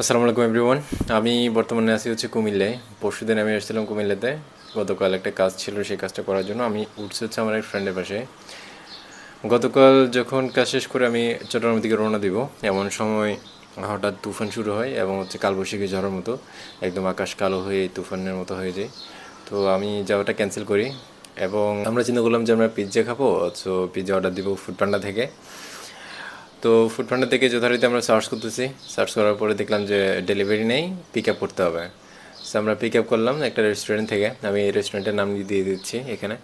আসসালামু আলাইকুম এভরিওয়ান আমি বর্তমানে আছি হচ্ছে কুমিল্লায়। পরশুদিন আমি এসেছিলাম কুমিল্লাতে। গতকাল একটা কাজ ছিল, সেই কাজটা করার জন্য আমি উঠছি হচ্ছে আমার এক ফ্রেন্ডের পাশে। গতকাল যখন কাজ শেষ করে আমি চট্টগ্রামের দিকে রওনা দিব, এমন সময় হঠাৎ তুফান শুরু হয় এবং হচ্ছে কালবৈশাখী ঝড়ের মতো, একদম আকাশ কালো হয়ে তুফানের মতো হয়ে যায়। তো আমি যাওয়াটা ক্যান্সেল করি এবং আমরা চিন্তা করলাম যে আমরা পিৎজা খাব তো পিৎজা অর্ডার দিব ফুড পান্ডা থেকে। তো ফুড পান্ডা থেকে যথারীতি আমরা সার্চ করতেছি। সার্চ করার পরে দেখলাম যে ডেলিভারি নেই পিক আপ করতে হবে। সো আমরা পিক আপ করলাম একটা রেস্টুরেন্ট থেকে। আমি এই রেস্টুরেন্টের নাম দিয়ে দিচ্ছি এখানে।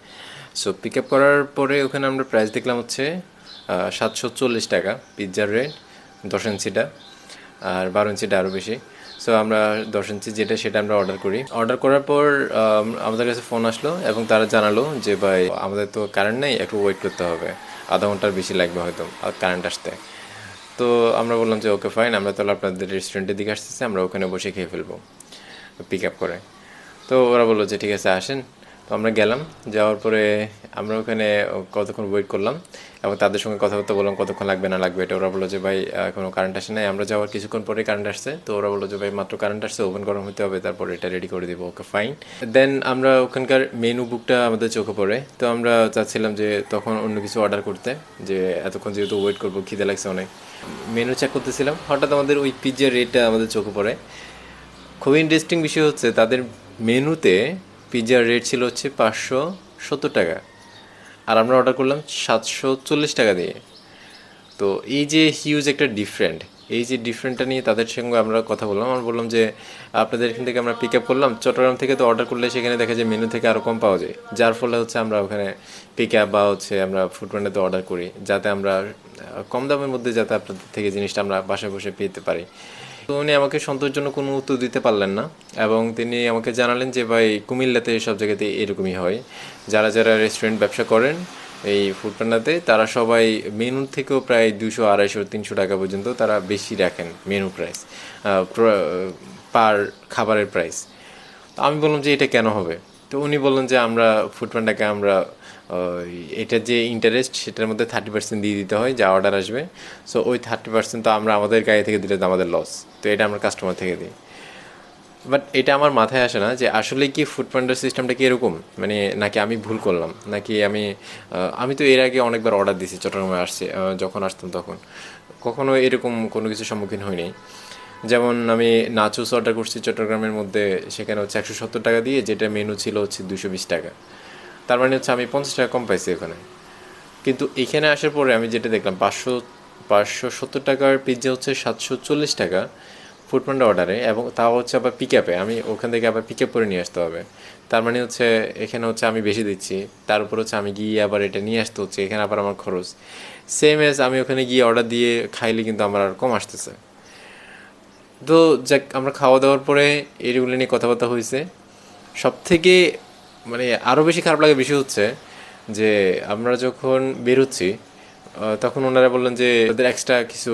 সো পিক আপ করার পরে ওখানে আমরা প্রাইস দেখলাম হচ্ছে সাতশো চল্লিশ টাকা পিৎজার রেট দশ ইঞ্চিটা আর বারো ইঞ্চিটা আরও বেশি। সো আমরা দশ ইঞ্চি যেটা সেটা আমরা অর্ডার করি। অর্ডার করার পর আম, আমাদের কাছে ফোন আসলো এবং তারা জানালো যে ভাই আমাদের তো কারেন্ট নেই একটু ওয়েট করতে হবে। আধা ঘণ্টার বেশি লাগবে হয়তো কারেন্ট আসতে। তো আমরা বললাম যে, ওকে ফাইন আমরা তাহলে আপনাদের রেস্টুরেন্টের দিকে আসতেছি, আমরা ওখানে বসে খেয়ে ফেলব পিক আপ করে। তো ওরা বলল যে, ঠিক আছে, আসেন। তো আমরা গেলাম যাওয়ার পরে আমরা ওখানে কতক্ষণ ওয়েট করলাম এবং তাদের সঙ্গে কথাবার্তা বললাম কতক্ষণ লাগবে না লাগবে এটা ওরা বলল যে ভাই আহ, এখনও কারেন্ট আসে নাই। আমরা যাওয়ার কিছুক্ষণ পরে কারেন্ট আসছে তো ওরা বলল যে ভাই মাত্র কারেন্ট আসছে ওপেন গরম হতে হবে তারপর এটা রেডি করে দিব। ওকে ফাইন দেন আমরা ওখানকার মেনু বুকটা আমাদের চোখে পড়ে তো আমরা চাচ্ছিলাম যে তখন অন্য কিছু অর্ডার করতে যে এতক্ষণ যেহেতু ওয়েট করব খিদে লাগছে অনেক। মেনু চেক করতেছিলাম হঠাৎ আমাদের ওই পিৎজার রেটটা আমাদের চোখে পড়ে। খুবই ইন্টারেস্টিং বিষয় হচ্ছে তাদের মেনুতে পিৎজার রেট ছিল হচ্ছে পাঁচশো সত্তর টাকা। আর আমরা অর্ডার করলাম সাতশো চল্লিশ টাকা দিয়ে। তো এই যে হিউজ একটা ডিফারেন্ট এই যে ডিফারেন্টটা নিয়ে তাদের সঙ্গে আমরা কথা বললাম, আমরা বললাম যে আপনাদের এখান থেকে আমরা পিক আপ করলাম, চট্টগ্রাম থেকে তো অর্ডার করলে সেখানে দেখা যায় মেনু থেকে আরও কম পাওয়া যায়। যার ফলে হচ্ছে আমরা ওখানে পিক আপ বা হচ্ছে আমরা ফুড পান্ডাতে অর্ডার করি, যাতে আমরা কম দামের মধ্যে যাতে আপনাদের থেকে জিনিসটা আমরা বাসায় বসে পেতে পারি। তো উনি আমাকে সন্তোষজনক কোনো উত্তর দিতে পারলেন না এবং তিনি আমাকে জানালেন যে, ভাই, কুমিল্লাতে সব জায়গাতে এরকমই হয়। যারা যারা রেস্টুরেন্ট ব্যবসা করেন এই ফুড পান্ডাতে তারা সবাই মেনু থেকেও প্রায় দুশো আড়াইশো, তিনশো টাকা পর্যন্ত তারা বেশি রাখেন মেনু প্রাইস পার খাবারের প্রাইস আমি বললাম যে, এটা কেন হবে? তো উনি বললেন যে, আমরা ফুড পান্ডাকে আমরা এটার যে ইন্টারেস্ট সেটার মধ্যে থার্টি পার্সেন্ট দিয়ে দিতে হয়, যা অর্ডার আসবে। সো ওই থার্টি পার্সেন্ট তো আমরা আমাদের গায়ে থেকে দিলে তো আমাদের লস তো এটা আমরা কাস্টমার থেকে দিই। বাট এটা আমার মাথায় আসে না যে আসলে কি ফুড পান্ডার সিস্টেমটা কি এরকম? মানে নাকি আমি ভুল করলাম? নাকি আমি আমি তো এর আগে অনেকবার অর্ডার দিয়েছি, চট্টগ্রামে আসছে যখন আসতাম তখন। কখনো এরকম কোনো কিছু সম্মুখীন হয়নি। যেমন আমি নাচুস অর্ডার করছি চট্টগ্রামের মধ্যে, সেখানে হচ্ছে একশো সত্তর টাকা দিয়ে, যেটা মেনু ছিল হচ্ছে দুশো বিশ টাকা। তার মানে হচ্ছে আমি পঞ্চাশ টাকা কম পাইছি ওখানে। কিন্তু এখানে আসার পরে আমি যেটা দেখলাম, পাঁচশো পাঁচশো সত্তর টাকার পিৎজা হচ্ছে সাতশো চল্লিশ টাকা ফুড পান্ডা অর্ডারে এবং তাও হচ্ছে আবার পিক আপে আমি ওখান থেকে আবার পিক আপ করে নিয়ে আসতে হবে। তার মানে হচ্ছে এখানে হচ্ছে আমি বেশি দিচ্ছি। তার উপর হচ্ছে আমি গিয়ে আবার এটা নিয়ে আসতে হচ্ছে। এখানে আবার আমার খরচ। সেম এজ আমি ওখানে গিয়ে অর্ডার দিয়ে খাইলে কিন্তু আমার আর কম আসতেছে। তো যাক, আমরা খাওয়া দাওয়ার পরে এগুলো নিয়ে কথাবার্তা হয়েছে সব থেকে মানে আরও বেশি খারাপ লাগে বিষয় হচ্ছে যে আমরা যখন বেরোচ্ছি তখন ওনারা বললেন যে ওদের এক্সট্রা কিছু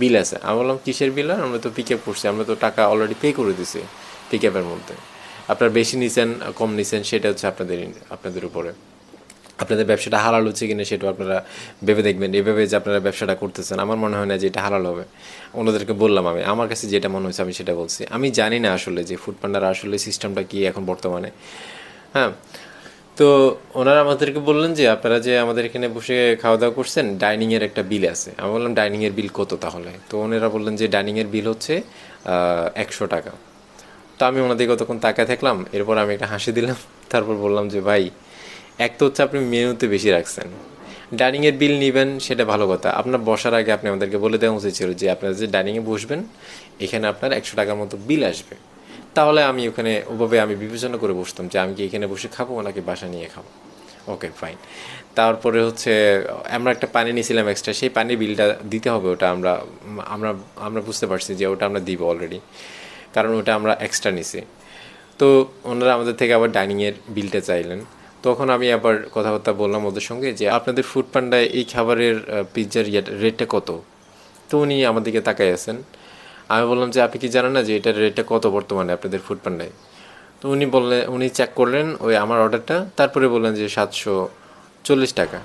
বিল আছে। আমি বললাম, কিসের বিল আমরা তো পিক আপ করছি, আমরা তো টাকা অলরেডি পে করে দিছি পিক আপের মধ্যে। আপনার বেশি নিছেন, কম নিছেন, সেটা হচ্ছে আপনাদের আপনাদের উপরে। আপনাদের ব্যবসাটা হালাল হচ্ছে কিনা সেটাও আপনারা ভেবে দেখবেন। এভাবে যে আপনারা ব্যবসাটা করতেছেন, আমার মনে হয় না যে এটা হালাল হবে। ওনাদেরকে বললাম আমি, আমার কাছে যেটা মনে হয়েছে, আমি সেটা বলছি। আমি জানি না আসলে যে ফুড পান্ডার আসলে সিস্টেমটা কি এখন বর্তমানে। হ্যাঁ। তো ওনারা আমাদেরকে বললেন যে, আপনারা যে আমাদের এখানে বসে খাওয়া দাওয়া করছেন, ডাইনিংয়ের একটা বিল আছে। আমি বললাম, ডাইনিংয়ের বিল কত তাহলে? তো ওনারা বললেন যে, ডাইনিংয়ের বিল হচ্ছে একশো টাকা। তো আমি ওনাদের কতক্ষণ তাকায় থাকলাম, এরপর আমি একটা হাসি দিলাম, তারপর বললাম যে, ভাই, এক তো হচ্ছে আপনি মেনুতে বেশি রাখছেন। ডাইনিংয়ের বিল নেবেন, সেটা ভালো কথা। আপনার বসার আগে আপনি আমাদেরকে বলে দেওয়া উচিত ছিল যে, আপনারা যে ডাইনিংয়ে বসবেন, এখানে আপনার একশো টাকার মতো বিল আসবে। তাহলে আমি ওখানে ওভাবে আমি বিবেচনা করে বসতাম যে আমি কি এখানে বসে খাব নাকি বাসা নিয়ে খাব। ওকে ফাইন তারপরে হচ্ছে, আমরা একটা পানি নিয়েছিলাম এক্সট্রা সেই পানির বিলটা দিতে হবে ওটা আমরা আমরা আমরা বুঝতে পারছি যে ওটা আমরা দিব অলরেডি কারণ ওটা আমরা এক্সট্রা নিছি। তো ওনারা আমাদের থেকে আবার ডাইনিংয়ের বিলটা চাইলেন। তখন আমি আবার কথাবার্তা বললাম ওদের সঙ্গে যে, আপনাদের ফুড পান্ডায় এই খাবারের পিৎজার রেটটা কত? তো উনি আমাদেরকে তাকাই আছেন। আমি বললাম যে, আপনি কি জানেন না যে এটার রেটটা কত বর্তমানে আপনাদের ফুড পান্ডায় তো উনি বললেন উনি চেক করলেন, ওই আমার অর্ডারটা তারপরে বললেন যে, সাতশো চল্লিশ টাকা।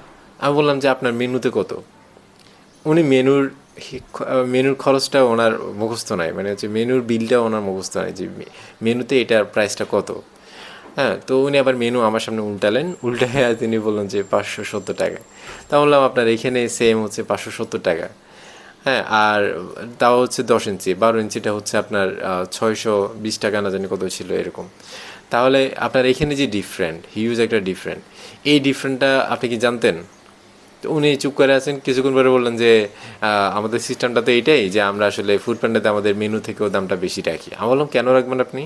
আমি বললাম যে, আপনার মেনুতে কত? উনি মেনুর মেনুর খরচটা ওনার মুখস্থ নাই মানে হচ্ছে মেনুর বিলটা ওনার মুখস্থ নাই যে মেনুতে এটার প্রাইসটা কত। হ্যাঁ তো উনি আবার মেনু আমার সামনে উল্টালেন উল্টায় তিনি বললেন যে, পাঁচশো সত্তর টাকা। তা বললাম, আপনার এখানে সেম হচ্ছে পাঁচশো সত্তর টাকা। হ্যাঁ আর তাও হচ্ছে দশ ইঞ্চি, বারো ইঞ্চিটা হচ্ছে আপনার ছয়শো বিশ টাকা না জানি কত ছিল এরকম। তাহলে আপনার এখানে যে ডিফারেন্ট হিউজ একটা ডিফারেন্ট এই ডিফারেন্টটা আপনি কি জানতেন? উনি চুপ করে আছেন, কিছুক্ষণ পরে বললেন যে আমাদের সিস্টেমটা তো এইটাই যে আমরা আসলে ফুড প্যান্ডাতে আমাদের মেনু থেকেও দামটা বেশি রাখি। আমি বললাম, কেন রাখবেন আপনি?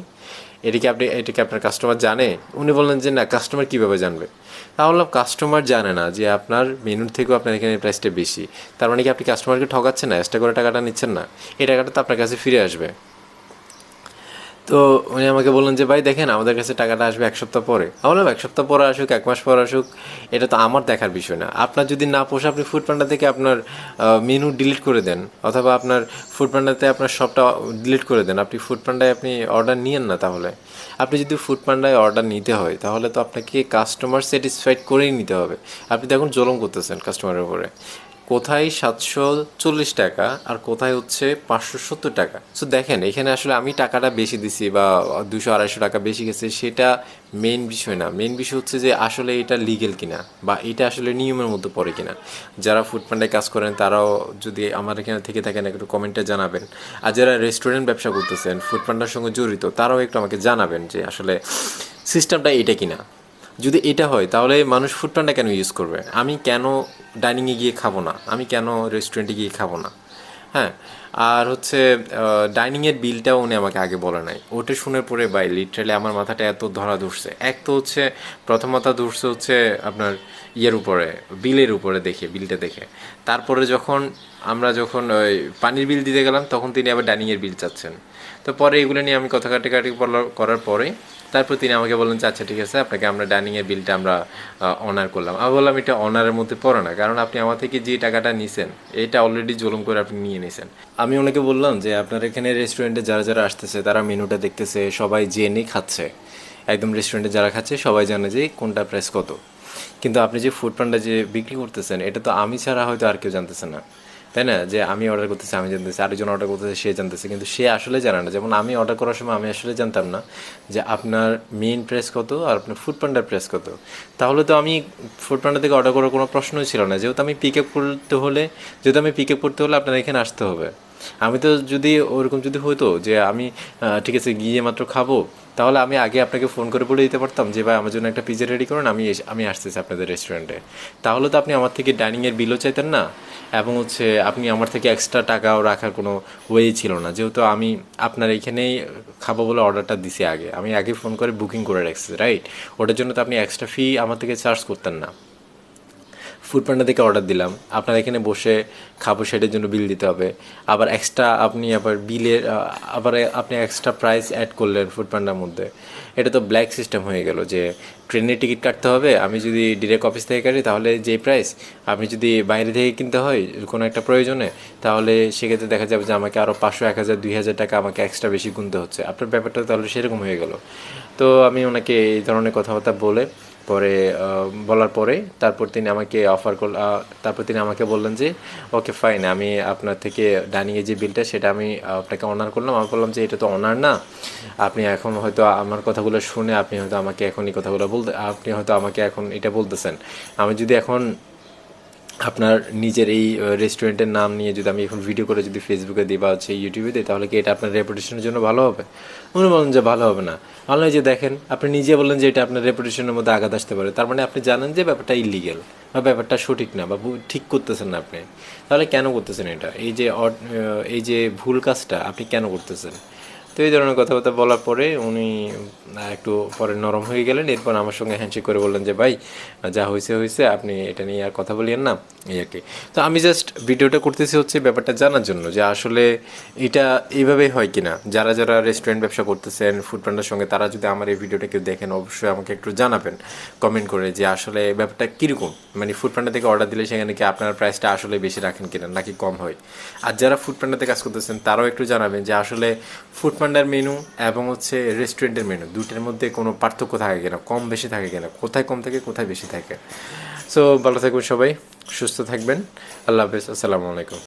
এটা কি আপনি এটি কি আপনার কাস্টমার জানে? উনি বললেন যে, না কাস্টমার কীভাবে জানবে? তা বললাম কাস্টমার জানে না যে আপনার মেনুর থেকেও আপনার এখানে প্রাইসটা বেশি। তার মানে কি আপনি কাস্টমারকে ঠকাচ্ছেন না? এক্সট্রা করে টাকাটা নিচ্ছেন না? এই টাকাটা তো আপনার কাছে ফিরে আসবে। তো উনি আমাকে বললেন যে, ভাই, দেখেন, আমাদের কাছে টাকাটা আসবে এক সপ্তাহ পরে। আমি বললাম, এক সপ্তাহ পরে আসুক, এক মাস পর আসুক, এটা তো আমার দেখার বিষয় না। আপনার যদি না পোষে, আপনি ফুড পান্ডা থেকে আপনার মেনু ডিলিট করে দেন, অথবা আপনার ফুড পান্ডাতে আপনার সবটা ডিলিট করে দেন। আপনি ফুড পান্ডায় আপনি অর্ডার নিয়েন না তাহলে। আপনি যদি ফুড পান্ডায় অর্ডার নিতে হয়, তাহলে তো আপনাকে কাস্টমার স্যাটিসফাইড করেই নিতে হবে। আপনি তো এখন জলম করতেছেন কাস্টমারের উপরে। কোথায় সাতশো চল্লিশ টাকা আর কোথায় হচ্ছে পাঁচশো সত্তর টাকা? সো দেখেন, এখানে আসলে আমি টাকাটা বেশি দিছি বা দুশো আড়াইশো টাকা বেশি গেছে, সেটা মেন বিষয় না। মেন বিষয় হচ্ছে যে আসলে এটা লিগেল কিনা বা এটা আসলে নিয়মের মধ্যে পড়ে কিনা। যারা ফুড পান্ডায় কাজ করেন, তারাও যদি আমার এখানে থেকে থাকেন, একটু কমেন্টে জানাবেন। আর যারা রেস্টুরেন্ট ব্যবসা করতেছেন ফুড পান্ডার সঙ্গে জড়িত, তারাও একটু আমাকে জানাবেন যে আসলে সিস্টেমটা এটা কিনা। যদি এটা হয়, তাহলে মানুষ ফুড পান্ডা কেন ইউজ করবে? আমি কেন ডাইনিংয়ে গিয়ে খাব না? আমি কেন রেস্টুরেন্টে গিয়ে খাব না? হ্যাঁ আর হচ্ছে ডাইনিংয়ের বিলটাও উনি আমাকে আগে বলে নাই। ওটা শুনে পরে বাই লিটারালি আমার মাথাটা এত ধরা ধরছে। এক তো হচ্ছে প্রথম মাথা ধরছে হচ্ছে আপনার ইয়ের উপরে বিলের উপরে দেখে বিলটা দেখে। তারপরে যখন আমরা যখন ওই পানির বিল দিতে গেলাম, তখন তিনি আবার ডাইনিংয়ের বিল চাচ্ছেন। তো পরে এগুলো নিয়ে আমি কথা কাটাকাটি করার পরে তারপর তিনি আমাকে বললেন, যে আচ্ছা ঠিক আছে, আপনাকে আমরা ডাইনিংয়ের বিলটা আমরা অনার করলাম। আমি বললাম, এটা অনারের মধ্যে পড়ে না, কারণ আপনি আমার থেকে যে টাকাটা নিছেন, এটা অলরেডি জুলুম করে আপনি নিয়ে নিছেন। আমি ওনাকে বললাম যে, আপনার এখানে রেস্টুরেন্টে যারা যারা আসতেছে, তারা মেনুটা দেখতেছে, সবাই জেনে খাচ্ছে। একদম রেস্টুরেন্টে যারা খাচ্ছে, সবাই জানে যে কোনটা প্রাইস কত। কিন্তু আপনি যে ফুড পান্ডা যে বিক্রি করতেছেন, এটা তো আমি ছাড়া হয়তো আর কেউ জানতেছে না। তাই না? যে আমি অর্ডার করতেছি, আমি জানতেছি, আরেকজন অর্ডার করতেছে, সে জানতেছে, কিন্তু সে আসলে জানে না। যেমন আমি অর্ডার করার সময় আমি আসলে জানতাম না যে আপনার মেইন প্রেস কত আর আপনার ফুড পান্ডার প্রেস কত। তাহলে তো আমি ফুড পান্ডা থেকে অর্ডার করার কোনো প্রশ্নই ছিল না। যেহেতু আমি পিক আপ করতে হলে, যেহেতু আমি পিক আপ করতে হলে আপনার এখানে আসতে হবে। আমি তো যদি ওরকম যদি হতো যে আমি ঠিক আছে, গিয়ে মাত্র খাব, তাহলে আমি আগে আপনাকে ফোন করে বলে দিতে পারতাম যে, ভাই, আমার জন্য একটা পিজা রেডি করুন, আমি আমি আসতেছি আপনাদের রেস্টুরেন্টে তাহলে তো আপনি আমার থেকে ডাইনিংয়ের বিলও চাইতেন না, এবং হচ্ছে আপনি আমার থেকে এক্সট্রা টাকাও রাখার কোনো ওয়েই ছিল না। যেহেতু আমি আপনার এইখানেই খাব বলে অর্ডারটা দিছি আগে। আমি আগে ফোন করে বুকিং করে রাখছি রাইট ওটার জন্য তো আপনি এক্সট্রা ফি আমার থেকে চার্জ করতেন না। ফুড পান্ডা থেকে অর্ডার দিলাম। আপনার এখানে বসে খাব সেটার জন্য বিল দিতে হবে। আবার এক্সট্রা আপনি আবার বিলের আবার আপনি এক্সট্রা প্রাইস অ্যাড করলেন ফুড পান্ডার মধ্যে। এটা তো ব্ল্যাক সিস্টেম হয়ে গেল যে ট্রেনের টিকিট কাটতে হবে। আমি যদি ডিরেক্ট অফিস থেকে কাটি তাহলে যে প্রাইস আপনি যদি বাইরে থেকে কিনতে হয় কোনো একটা প্রয়োজনে, তাহলে সেক্ষেত্রে দেখা যাবে যে আমাকে আরও পাঁচশো, এক হাজার, দুই হাজার টাকা আমাকে এক্সট্রা বেশি গুনতে হচ্ছে। আপনার ব্যাপারটা তাহলে সেরকম হয়ে গেল। তো আমি ওনাকে এই ধরনের কথাবার্তা বলে পরে বলার পরে তারপর তিনি আমাকে অফার করল তারপর তিনি আমাকে বললেন যে ওকে ফাইন আমি আপনার থেকে ডানিয়ে যে বিলটা সেটা আমি আপনাকে অনার করলাম। আমি বললাম যে, এটা তো অনার না। আপনি এখন হয়তো আমার কথাগুলো শুনে, আপনি হয়তো আমাকে এখন এই কথাগুলো বলতে, আপনি হয়তো আমাকে এখন এটা বলতেছেন। আমি যদি এখন আপনার নিজের এই রেস্টুরেন্টের নাম নিয়ে যদি আমি এখন ভিডিও করে যদি ফেসবুকে দিই বা হচ্ছে ইউটিউবে দিই, তাহলে কি এটা আপনার রেপুটেশনের জন্য ভালো হবে? উনি বলেন যে ভালো হবে না। অনলাইনে যে দেখেন, আপনি নিজে বললেন যে এটা আপনার রেপুটেশনের মধ্যে আঘাত আসতে পারে। তার মানে আপনি জানেন যে ব্যাপারটা ইলিগেল বা ব্যাপারটা সঠিক না বা ঠিক করতেছেন না আপনি। তাহলে কেন করতেছেন এটা? এই যে এই যে ভুল কাজটা আপনি কেন করতেছেন? তো এই ধরনের কথাবার্তা বলার পরে উনি একটু পরে নরম হয়ে গেলেন। এরপর আমার সঙ্গে হ্যান্ডশেক করে বললেন যে, ভাই, যা হয়েছে হয়েছে আপনি এটা নিয়ে আর কথা বলিয়েন না। এই তো আমি জাস্ট ভিডিওটা করতেছি হচ্ছে ব্যাপারটা জানার জন্য যে, আসলে এটা এইভাবেই হয় কিনা? যারা যারা রেস্টুরেন্ট ব্যবসা করতেছেন ফুড পান্ডার সঙ্গে, তারা যদি আমার এই ভিডিওটা কেউ দেখেন, অবশ্যই আমাকে একটু জানাবেন। কমেন্ট করে যে, আসলে ব্যাপারটা কীরকম? মানে ফুড পান্ডা থেকে অর্ডার দিলে সেখানে কি আপনার প্রাইসটা আসলে বেশি রাখেন কিনা? নাকি কম হয়? আর যারা ফুড পান্ডাতে কাজ করতেছেন, তারাও একটু জানাবেন যে, আসলে ফুড পান্ডার মেনু এবং হচ্ছে রেস্টুরেন্টের মেনু দুটোর মধ্যে কোনো পার্থক্য থাকে কিনা, কম বেশি থাকে কিনা, কোথায় কম থাকে, কোথায় বেশি থাকে। সো ভালো থাকবেন সবাই, সুস্থ থাকবেন। আল্লাহ হাফেজ, আসসালামু আলাইকুম।